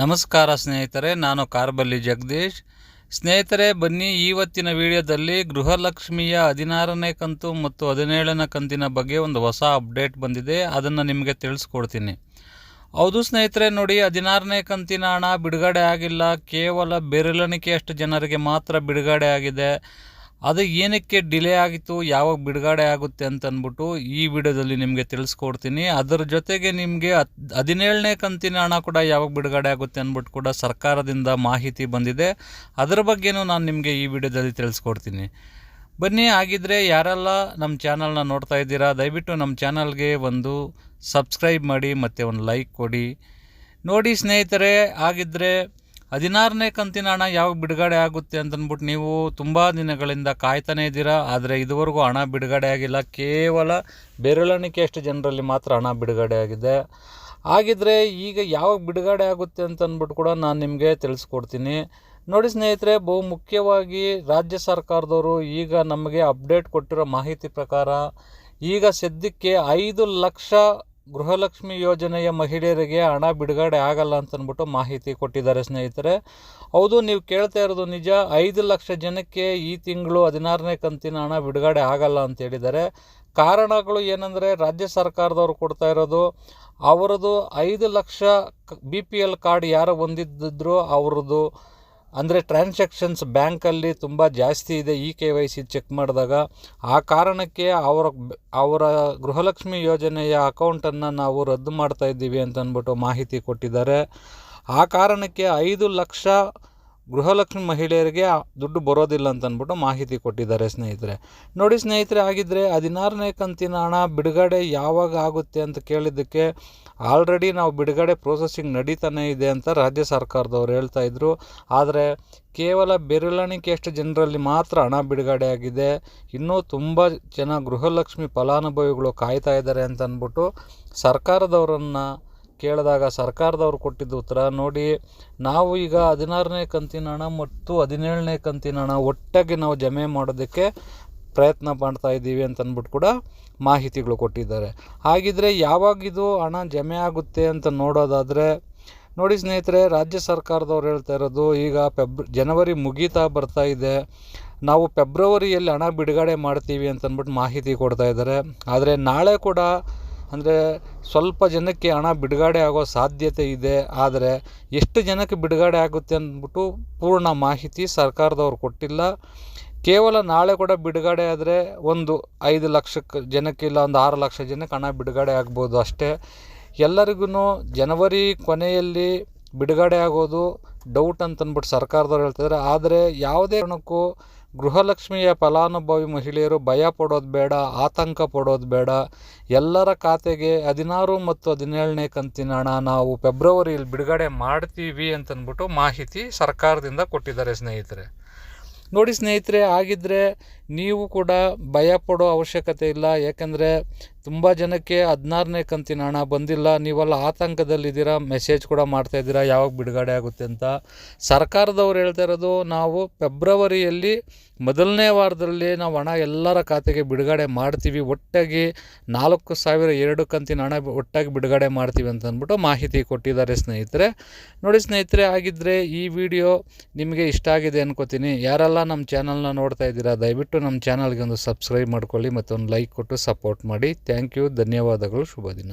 ನಮಸ್ಕಾರ ಸ್ನೇಹಿತರೆ, ನಾನು ಕಾರ್ಬಲ್ಲಿ ಜಗದೀಶ್. ಸ್ನೇಹಿತರೆ, ಬನ್ನಿ ಇವತ್ತಿನ ವಿಡಿಯೋದಲ್ಲಿ ಗೃಹಲಕ್ಷ್ಮಿಯ ಹದಿನಾರನೇ ಕಂತು ಮತ್ತು ಹದಿನೇಳನೇ ಕಂತಿನ ಬಗ್ಗೆ ಒಂದು ಹೊಸ ಅಪ್ಡೇಟ್ ಬಂದಿದೆ, ಅದನ್ನು ನಿಮಗೆ ತಿಳಿಸ್ಕೊಡ್ತೀನಿ. ಹೌದು ಸ್ನೇಹಿತರೆ, ನೋಡಿ, ಹದಿನಾರನೇ ಕಂತಿನ ಹಣ ಬಿಡುಗಡೆ ಆಗಿಲ್ಲ. ಕೇವಲ ಬೆರಳೆಣಿಕೆಯಷ್ಟು ಜನರಿಗೆ ಮಾತ್ರ ಬಿಡುಗಡೆ ಆಗಿದೆ. ಅದು ಏನಕ್ಕೆ ಡಿಲೇ ಆಗಿತ್ತು, ಯಾವಾಗ ಬಿಡುಗಡೆ ಆಗುತ್ತೆ ಅಂತ ಅಂದ್ಬಿಟ್ಟು ಈ ವಿಡಿಯೋದಲ್ಲಿ ನಿಮಗೆ ತಿಳಿಸ್ಕೊಡ್ತೀನಿ. ಅದರ ಜೊತೆಗೆ ನಿಮಗೆ ಹದಿನೇಳನೇ ಕಂತಿನ ಹಣ ಕೂಡ ಯಾವಾಗ ಬಿಡುಗಡೆ ಆಗುತ್ತೆ ಅಂದ್ಬಿಟ್ಟು ಕೂಡ ಸರ್ಕಾರದಿಂದ ಮಾಹಿತಿ ಬಂದಿದೆ. ಅದರ ಬಗ್ಗೆನೂ ನಾನು ನಿಮಗೆ ಈ ವಿಡಿಯೋದಲ್ಲಿ ತಿಳಿಸ್ಕೊಡ್ತೀನಿ. ಬನ್ನಿ, ಹಾಗಿದ್ರೆ ಯಾರೆಲ್ಲ ನಮ್ಮ ಚಾನಲ್ನ ನೋಡ್ತಾ ಇದ್ದೀರಾ, ದಯವಿಟ್ಟು ನಮ್ಮ ಚಾನಲ್ಗೆ ಒಂದು ಸಬ್ಸ್ಕ್ರೈಬ್ ಮಾಡಿ, ಮತ್ತು ಒಂದು ಲೈಕ್ ಕೊಡಿ. ನೋಡಿ ಸ್ನೇಹಿತರೆ ಆಗಿದ್ದರೆ ಹದಿನಾರನೇ ಕಂತಿನ ಹಣ ಯಾವಾಗ ಬಿಡುಗಡೆ ಆಗುತ್ತೆ ಅಂತಂದ್ಬಿಟ್ಟು ನೀವು ತುಂಬ ದಿನಗಳಿಂದ ಕಾಯ್ತಾನೇ ಇದ್ದೀರಾ, ಆದರೆ ಇದುವರೆಗೂ ಹಣ ಬಿಡುಗಡೆ ಆಗಿಲ್ಲ. ಕೇವಲ ಬೆರಳಣಿಕೆಯಷ್ಟು ಜನರಲ್ಲಿ ಮಾತ್ರ ಹಣ ಬಿಡುಗಡೆ ಆಗಿದೆ. ಹಾಗಿದ್ರೆ ಈಗ ಯಾವಾಗ ಬಿಡುಗಡೆ ಆಗುತ್ತೆ ಅಂತ ಅಂದ್ಬಿಟ್ಟು ಕೂಡ ನಾನು ನಿಮಗೆ ತಿಳಿಸ್ಕೊಡ್ತೀನಿ. ನೋಡಿ ಸ್ನೇಹಿತರೆ, ಬಹು ಮುಖ್ಯವಾಗಿ ರಾಜ್ಯ ಸರ್ಕಾರದವರು ಈಗ ನಮಗೆ ಅಪ್ಡೇಟ್ ಕೊಟ್ಟಿರೋ ಮಾಹಿತಿ ಪ್ರಕಾರ ಈಗ ಸದ್ಯಕ್ಕೆ ಐದು ಲಕ್ಷ ಗೃಹಲಕ್ಷ್ಮಿ ಯೋಜನೆಯ ಮಹಿಳೆಯರಿಗೆ ಹಣ ಬಿಡುಗಡೆ ಆಗಲ್ಲ ಅಂತ ಅಂದ್ಬಿಟ್ಟು ಮಾಹಿತಿ ಕೊಟ್ಟಿದ್ದಾರೆ ಸ್ನೇಹಿತರೆ. ಹೌದು, ನೀವು ಕೇಳ್ತಾ ಇರೋದು ನಿಜ. ಐದು ಲಕ್ಷ ಜನಕ್ಕೆ ಈ ತಿಂಗಳು ಹದಿನಾರನೇ ಕಂತಿನ ಹಣ ಬಿಡುಗಡೆ ಆಗಲ್ಲ ಅಂತ ಹೇಳಿದ್ದಾರೆ. ಕಾರಣಗಳು ಏನಂದರೆ, ರಾಜ್ಯ ಸರ್ಕಾರದವರು ಕೊಡ್ತಾ ಇರೋದು, ಅವರದು ಐದು lakh B P L card ಯಾರು ಹೊಂದಿದ್ದರೂ ಅವ್ರದ್ದು ಅಂದರೆ ಟ್ರಾನ್ಸಾಕ್ಷನ್ಸ್ ಬ್ಯಾಂಕಲ್ಲಿ ತುಂಬ ಜಾಸ್ತಿ ಇದೆ. E K Y C check ಮಾಡಿದಾಗ ಆ ಕಾರಣಕ್ಕೆ ಅವರ ಅವರ ಗೃಹಲಕ್ಷ್ಮಿ ಯೋಜನೆಯ ಅಕೌಂಟನ್ನು ನಾವು ರದ್ದು ಮಾಡ್ತಾ ಇದ್ದೀವಿ ಅಂತ ಮಾಹಿತಿ ಕೊಟ್ಟಿದ್ದಾರೆ. ಆ ಕಾರಣಕ್ಕೆ ಐದು ಲಕ್ಷ ಗೃಹಲಕ್ಷ್ಮಿ ಮಹಿಳೆಯರಿಗೆ ದುಡ್ಡು ಬರೋದಿಲ್ಲ ಅಂತ ಅಂದ್ಬಿಟ್ಟು ಮಾಹಿತಿ ಕೊಟ್ಟಿದ್ದಾರೆ ಸ್ನೇಹಿತರೆ. ನೋಡಿ ಸ್ನೇಹಿತರೆ ಆಗಿದ್ದರೆ ಹದಿನಾರನೇ ಕಂತಿನ ಹಣ ಬಿಡುಗಡೆ ಯಾವಾಗ ಆಗುತ್ತೆ ಅಂತ ಕೇಳಿದ್ದಕ್ಕೆ ಆಲ್ರೆಡಿ ನಾವು ಬಿಡುಗಡೆ ಪ್ರೋಸೆಸಿಂಗ್ ನಡೀತಾನೆ ಇದೆ ಅಂತ ರಾಜ್ಯ ಸರ್ಕಾರದವ್ರು ಹೇಳ್ತಾ ಇದ್ರು. ಆದರೆ ಕೇವಲ ಬೆರಳೆಣಿಕೆಯಷ್ಟು ಜನರಲ್ಲಿ ಮಾತ್ರ ಹಣ ಬಿಡುಗಡೆ ಆಗಿದೆ. ಇನ್ನೂ ತುಂಬ ಜನ ಗೃಹಲಕ್ಷ್ಮಿ ಫಲಾನುಭವಿಗಳು ಕಾಯ್ತಾ ಇದ್ದಾರೆ ಅಂತ ಅಂದ್ಬಿಟ್ಟು ಸರ್ಕಾರದವರನ್ನು ಕೇಳಿದಾಗ ಸರ್ಕಾರದವ್ರು ಕೊಟ್ಟಿದ್ದ ಉತ್ತರ, ನೋಡಿ, ನಾವು ಈಗ ಹದಿನಾರನೇ ಕಂತಿನ ಹಣ ಮತ್ತು ಹದಿನೇಳನೇ ಕಂತಿನ ಹಣ ಒಟ್ಟಾಗಿ ನಾವು ಜಮೆ ಮಾಡೋದಕ್ಕೆ ಪ್ರಯತ್ನ ಮಾಡ್ತಾ ಇದ್ದೀವಿ ಅಂತ ಅಂದ್ಬಿಟ್ಟು ಕೂಡ ಮಾಹಿತಿಗಳು ಕೊಟ್ಟಿದ್ದಾರೆ. ಹಾಗಿದ್ರೆ ಯಾವಾಗಿದು ಹಣ ಜಮೆ ಆಗುತ್ತೆ ಅಂತ ನೋಡೋದಾದರೆ, ನೋಡಿ ಸ್ನೇಹಿತರೆ, ರಾಜ್ಯ ಸರ್ಕಾರದವ್ರು ಹೇಳ್ತಾ ಇರೋದು, ಈಗ ಫೆಬ್ ಜನವರಿ ಮುಗೀತಾ ಬರ್ತಾ ಇದೆ. ನಾವು ಫೆಬ್ರವರಿಯಲ್ಲಿ ಹಣ ಬಿಡುಗಡೆ ಮಾಡ್ತೀವಿ ಅಂತ ಅಂದ್ಬಿಟ್ಟು ಮಾಹಿತಿ ಕೊಡ್ತಾ ಇದ್ದಾರೆ. ಆದರೆ ನಾಳೆ ಕೂಡ ಅಂದರೆ ಸ್ವಲ್ಪ ಜನಕ್ಕೆ ಹಣ ಬಿಡುಗಡೆ ಆಗೋ ಸಾಧ್ಯತೆ ಇದೆ, ಆದರೆ ಎಷ್ಟು ಜನಕ್ಕೆ ಬಿಡುಗಡೆ ಆಗುತ್ತೆ ಅಂದ್ಬಿಟ್ಟು ಪೂರ್ಣ ಮಾಹಿತಿ ಸರ್ಕಾರದವ್ರು ಕೊಟ್ಟಿಲ್ಲ. ಕೇವಲ ನಾಳೆ ಕೂಡ ಬಿಡುಗಡೆ ಆದರೆ ಒಂದು ಐದು ಲಕ್ಷಕ್ಕೆ ಜನಕ್ಕೆ ಇಲ್ಲ, ಒಂದು ಆರು ಲಕ್ಷ ಜನಕ್ಕೆ ಹಣ ಬಿಡುಗಡೆ ಆಗ್ಬೋದು ಅಷ್ಟೇ. ಎಲ್ಲರಿಗೂ ಜನವರಿ ಕೊನೆಯಲ್ಲಿ ಬಿಡುಗಡೆ ಆಗೋದು ಡೌಟ್ ಅಂತಂದ್ಬಿಟ್ಟು ಸರ್ಕಾರದವ್ರು ಹೇಳ್ತಿದ್ದಾರೆ ಆದರೆ ಯಾವುದೇ ಕಾರಣಕ್ಕೂ ಗೃಹಲಕ್ಷ್ಮಿಯ ಫಲಾನುಭವಿ ಮಹಿಳೆಯರು ಭಯ ಪಡೋದು ಬೇಡ, ಆತಂಕ ಪಡೋದು ಬೇಡ. ಎಲ್ಲರ ಖಾತೆಗೆ ಹದಿನಾರು ಮತ್ತು ಹದಿನೇಳನೇ ಕಂತಿನ ಹಣ ನಾವು ಫೆಬ್ರವರಿಯಲ್ಲಿ ಬಿಡುಗಡೆ ಮಾಡ್ತೀವಿ ಅಂತಂದ್ಬಿಟ್ಟು ಮಾಹಿತಿ ಸರ್ಕಾರದಿಂದ ಕೊಟ್ಟಿದ್ದಾರೆ ಸ್ನೇಹಿತರೆ. ನೋಡಿ ಸ್ನೇಹಿತರೆ ಆಗಿದ್ದರೆ ನೀವು ಕೂಡ ಭಯ ಪಡೋ ಅವಶ್ಯಕತೆ ಇಲ್ಲ. ಯಾಕೆಂದರೆ ತುಂಬ ಜನಕ್ಕೆ ಹದಿನಾರನೇ ಕಂತಿನ ಹಣ ಬಂದಿಲ್ಲ, ನೀವೆಲ್ಲ ಆತಂಕದಲ್ಲಿದ್ದೀರಾ ಮೆಸೇಜ್ ಕೂಡ ಮಾಡ್ತಾ ಇದ್ದೀರಾ, ಯಾವಾಗ ಬಿಡುಗಡೆ ಆಗುತ್ತೆ ಅಂತ. ಸರ್ಕಾರದವ್ರು ಹೇಳ್ತಾ ಇರೋದು, ನಾವು ಫೆಬ್ರವರಿಯಲ್ಲಿ ಮೊದಲನೇ ವಾರದಲ್ಲಿ ನಾವು ಹಣ ಎಲ್ಲರ ಖಾತೆಗೆ ಬಿಡುಗಡೆ ಮಾಡ್ತೀವಿ. ಒಟ್ಟಾಗಿ ನಾಲ್ಕು ಸಾವಿರ ಎರಡು ಕಂತಿನ ಹಣ ಒಟ್ಟಾಗಿ ಬಿಡುಗಡೆ ಮಾಡ್ತೀವಿ ಅಂತ ಅಂದ್ಬಿಟ್ಟು ಮಾಹಿತಿ ಕೊಟ್ಟಿದ್ದಾರೆ ಸ್ನೇಹಿತರೆ. ನೋಡಿ ಸ್ನೇಹಿತರೆ ಆಗಿದ್ದರೆ ಈ ವಿಡಿಯೋ ನಿಮಗೆ ಇಷ್ಟ ಆಗಿದೆ ಅನ್ಕೋತೀನಿ. ಯಾರೆಲ್ಲ ನಮ್ಮ ಚಾನಲ್ನ ನೋಡ್ತಾ ಇದ್ದೀರಾ, ದಯವಿಟ್ಟು ನಮ್ಮ ಚಾನಲ್ಗೆ ಒಂದು ಸಬ್ಸ್ಕ್ರೈಬ್ ಮಾಡ್ಕೊಳ್ಳಿ ಮತ್ತು ಒಂದು ಲೈಕ್ ಕೊಟ್ಟು ಸಪೋರ್ಟ್ ಮಾಡಿ. ಥ್ಯಾಂಕ್ ಯು ಧನ್ಯವಾದಗಳು ಶುಭ ದಿನ